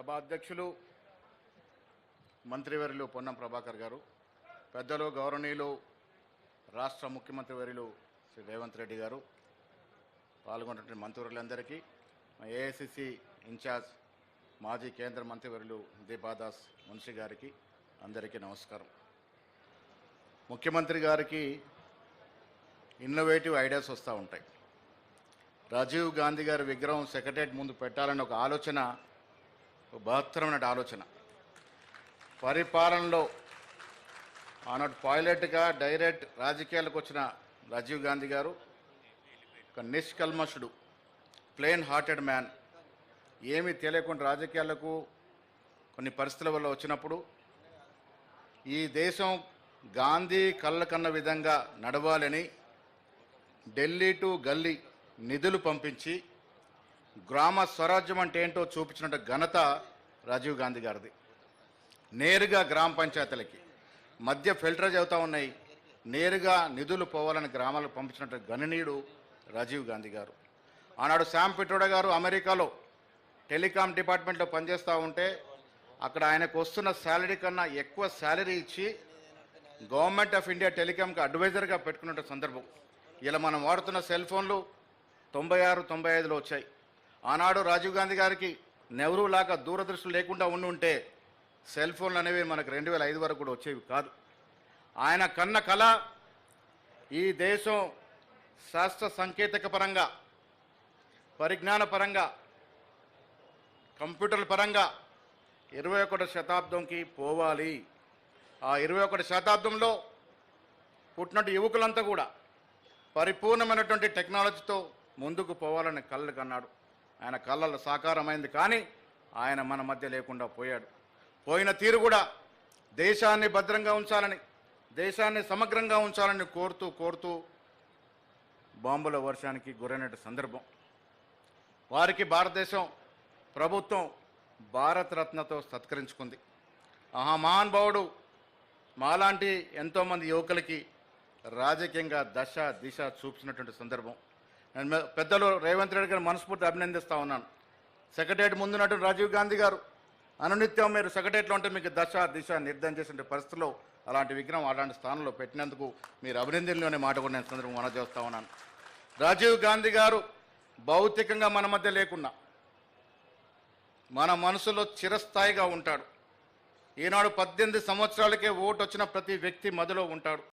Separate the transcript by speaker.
Speaker 1: సభా అధ్యక్షులు మంత్రివర్యులు పొన్నం ప్రభాకర్ గారు పెద్దలు గౌరవనీయులు రాష్ట్ర ముఖ్యమంత్రి వర్యులు శ్రీ రేవంత్ రెడ్డి గారు పాల్గొన్నటువంటి మంత్రివర్యులందరికీ మా ఏఐసిసి ఇన్ఛార్జ్ మాజీ కేంద్ర మంత్రివర్యులు దీపాదాస్ మున్షి గారికి అందరికీ నమస్కారం. ముఖ్యమంత్రి గారికి ఇన్నోవేటివ్ ఐడియాస్ వస్తూ ఉంటాయి. రాజీవ్ గాంధీ గారి విగ్రహం సెక్రటరేట్ ముందు పెట్టాలని ఒక ఆలోచన బహత్తరమైన ఆలోచన. పరిపాలనలో ఆనాడు పైలట్గా డైరెక్ట్ రాజకీయాలకు వచ్చిన రాజీవ్ గాంధీ గారు ఒక నిష్కల్మషుడు ప్లెయిన్ హార్టెడ్ మ్యాన్. ఏమీ తెలియకుండా రాజకీయాలకు కొన్ని పరిస్థితుల వల్ల వచ్చినప్పుడు ఈ దేశం గాంధీ కళ్ళ కన్న విధంగా నడవాలని ఢిల్లీ టు గల్లీ నిధులు పంపించి గ్రామ స్వరాజ్యం అంటే ఏంటో చూపించిన ఘనత రాజీవ్ గాంధీ గారిది. నేరుగా గ్రామ పంచాయతీలకి. మధ్య ఫిల్టరేజ్ అవుతూ ఉన్నాయి. నేరుగా నిధులు పోవాలని గ్రామాలకు పంపించినట్టు గణనీయుడు రాజీవ్ గాంధీ గారు. ఆనాడు శామ్ పిట్రోడా గారు అమెరికాలో టెలికాం డిపార్ట్మెంట్లో పనిచేస్తూ ఉంటే అక్కడ ఆయనకు వస్తున్న శాలరీ కన్నా ఎక్కువ శాలరీ ఇచ్చి గవర్నమెంట్ ఆఫ్ ఇండియా టెలికాంకి అడ్వైజర్గా పెట్టుకున్న సందర్భం. ఇలా మనం వాడుతున్న సెల్ ఫోన్లు తొంభై ఆరు తొంభై ఐదులో వచ్చాయి. ఆనాడు రాజీవ్ గాంధీ గారికి నెహ్రూ లాగా దూరదృష్టి లేకుండా ఉండి ఉంటే సెల్ ఫోన్లు అనేవి మనకు రెండు వేల ఐదు వరకు కూడా వచ్చేవి కాదు. ఆయన కన్న కళ ఈ దేశం శాస్త్ర సాంకేతిక పరంగా పరిజ్ఞాన పరంగా కంప్యూటర్ల పరంగా ఇరవై ఒకటి శతాబ్దంకి పోవాలి. ఆ ఇరవై ఒకటి శతాబ్దంలో పుట్టినట్టు యువకులంతా కూడా పరిపూర్ణమైనటువంటి టెక్నాలజీతో ముందుకు పోవాలని కళ్ళు కన్నాడు. ఆయన కళ్ళలో సాకారమైంది. కానీ ఆయన మన మధ్య లేకుండా పోయాడు. పోయిన తీరు కూడా దేశాన్ని భద్రంగా ఉంచాలని దేశాన్ని సమగ్రంగా ఉంచాలని కోరుతూ కోరుతూ బాంబుల వర్షానికి గురైన సందర్భం. వారికి భారతదేశం ప్రభుత్వం భారతరత్నతో సత్కరించుకుంది. ఆ మహానుభావుడు మాలాంటి ఎంతోమంది యువకులకి రాజకీయంగా దశ దిశ చూపించినటువంటి సందర్భం. నేను పెద్దలు రేవంత్ రెడ్డి గారు మనస్ఫూర్తి అభినందిస్తా ఉన్నాను. సెక్రటరియట్ నటుడు రాజీవ్ గాంధీ గారు అనునిత్యం మీరు సెక్రటరియట్లో ఉంటే మీకు దశ దిశ నిర్ధారణ చేసిన పరిస్థితిలో అలాంటి విగ్రహం అలాంటి స్థానంలో పెట్టినందుకు మీరు అభినందనలోనే మాట కూడా నేను సందర్భం మనం ఉన్నాను. రాజీవ్ గాంధీ గారు భౌతికంగా మన మధ్య లేకున్నా మన మనసులో చిరస్థాయిగా ఉంటాడు. ఈనాడు పద్దెనిమిది సంవత్సరాలకే ఓటు వచ్చిన ప్రతి వ్యక్తి మదిలో ఉంటాడు.